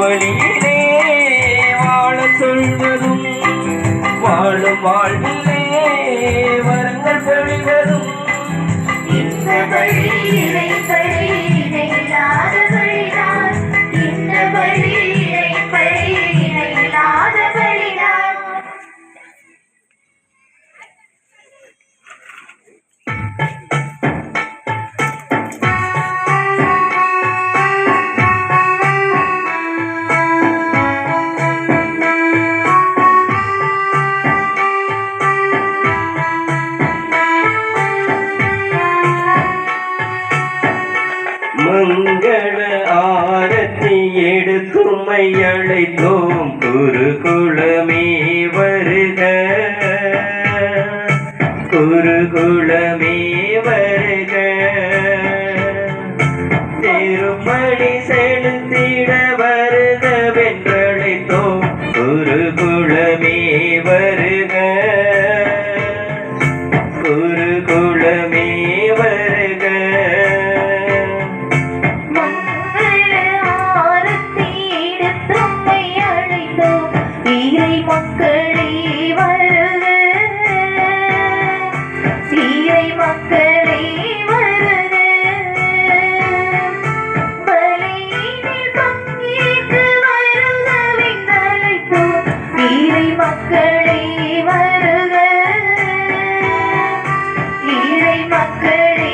வழியிலே வாழ சொல்வதும் வாழும் வாழ்விலே வரங்கள் பொழிவதும் இந்த வழி மங்கள ஆரத்தி எடுத்துமை அழைத்தோம் குருகுலமே வருக. குருகுலமே வருக இறை மக்களே வருக. இறை மக்களே வருக. பலியினில் பங்கேற்க வருகவிந்தழைப்பு இறை வருக. இறை மக்களே